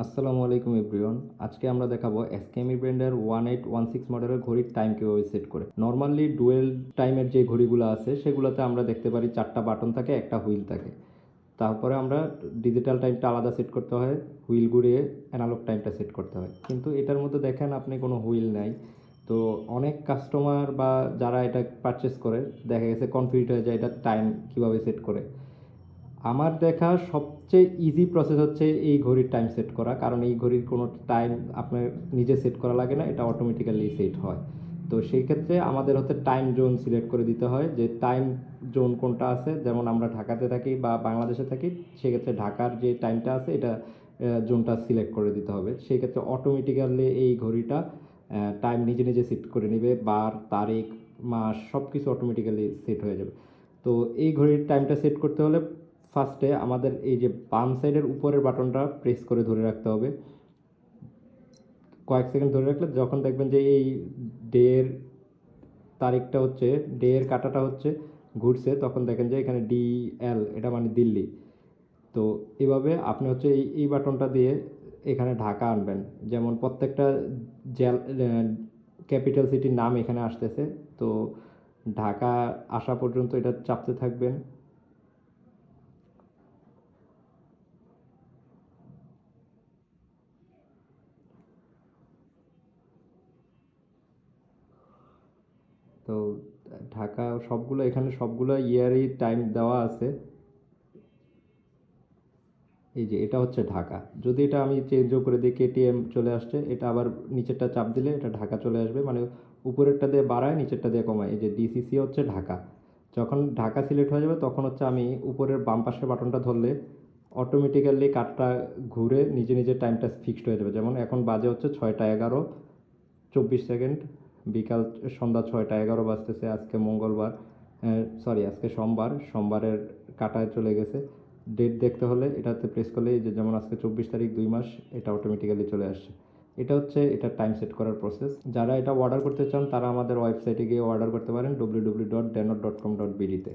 আসসালামু আলাইকুম এভরিওয়ান। আজকে আমরা দেখাবো এসকেমি ব্র্যান্ডের ওয়ান এইট ওয়ান সিক্স মডেলের ঘড়ির টাইম কীভাবে সেট করে। নর্মালি ডুয়েল টাইমের যে ঘড়িগুলো আছে, সেগুলোতে আমরা দেখতে পারি চারটা বাটন থাকে, একটা হুইল থাকে। তারপরে আমরা ডিজিটাল টাইমটা আলাদা সেট করতে হয় হুইল ঘুরিয়ে অ্যানালগ টাইমটা সেট করতে হয়। কিন্তু এটার মধ্যে দেখেন আপনি কোনো হুইল নাই। তো অনেক কাস্টমার বা যারা এটা পারচেস করে, দেখা গেছে কনফিউজ হয়ে যায় এটা টাইম কীভাবে সেট করে। আমার দেখা সবচেয়ে ইজি প্রসেস হচ্ছে এই ঘড়ির টাইম সেট করা। কারণ এই ঘড়ির কোনো টাইম আপনার নিজে সেট করা লাগে না, এটা অটোমেটিক্যালি সেট হয়। তো সেই ক্ষেত্রে আমাদের হচ্ছে টাইম জোন সিলেক্ট করে দিতে হয়। যে টাইম জোন কোনটা আছে, যেমন আমরা ঢাকাতে থাকি বা বাংলাদেশে থাকি, সেক্ষেত্রে ঢাকার যে টাইমটা আছে, এটা জোনটা সিলেক্ট করে দিতে হবে। সেই ক্ষেত্রে অটোমেটিক্যালি এই ঘড়িটা টাইম নিজে নিজে সেট করে নেবে, বার, তারিখ, মাস সব কিছু অটোমেটিক্যালি সেট হয়ে যাবে। তো এই ঘড়ির টাইমটা সেট করতে হলে ফার্স্টে আমাদের এই যে বাম সাইডের উপরের বাটনটা প্রেস করে ধরে রাখতে হবে। কয়েক সেকেন্ড ধরে রাখলে যখন দেখবেন যে এই ডের তারিখটা হচ্ছে, ডের কাটাটা হচ্ছে ঘুরছে, তখন দেখেন যে এখানে ডি, এল, এটা মানে দিল্লি। তো এভাবে আপনি হচ্ছে এই এই বাটনটা দিয়ে এখানে ঢাকা আনবেন। যেমন প্রত্যেকটা জেল ক্যাপিটাল সিটির নাম এখানে আসতেছে। তো ঢাকা আসা পর্যন্ত এটা চাপতে থাকবেন। তো, ঢাকা সবগুলো, এখানে সবগুলো ইয়ারই টাইম দেওয়া আছে। এই যে, এটা হচ্ছে ঢাকা। যদি এটা আমি চেঞ্জও করে দিই কেটিএম চলে আসছে, এটা আবার নিচেরটা চাপ দিলে এটা ঢাকা চলে আসবে। মানে উপরেরটা দিয়ে বাড়ায়, নিচেরটা দিয়ে কমায়। এই যে ডিসিসি হচ্ছে ঢাকা। যখন ঢাকা সিলেক্ট হয়ে যাবে, তখন হচ্ছে আমি উপরের বাম পাশের বাটনটা ধরলে অটোমেটিক্যালি কাঠটা ঘুরে নিজে নিজে টাইমটা ফিক্সড হয়ে যাবে। যেমন এখন বাজে হচ্ছে ছয়টা এগারো, চব্বিশ সেকেন্ড বিকাল সন্ধ্যা ছয়টা, এগারো বাজতেছে আজকে মঙ্গলবার সরি আজকে সোমবার, সোমবারের কাটায় চলে গেছে। ডেট দেখতে হলে এটাতে প্রেস করলেই যে যেমন আজকে চব্বিশ তারিখ দুই মাস, এটা অটোমেটিক্যালি চলে আসছে। এটা হচ্ছে, এটা টাইম সেট করার প্রসেস যারা এটা অর্ডার করতে চান, তারা আমাদের ওয়েবসাইটে গিয়ে অর্ডার করতে পারেন W W dot dent dot com dot বিডিতে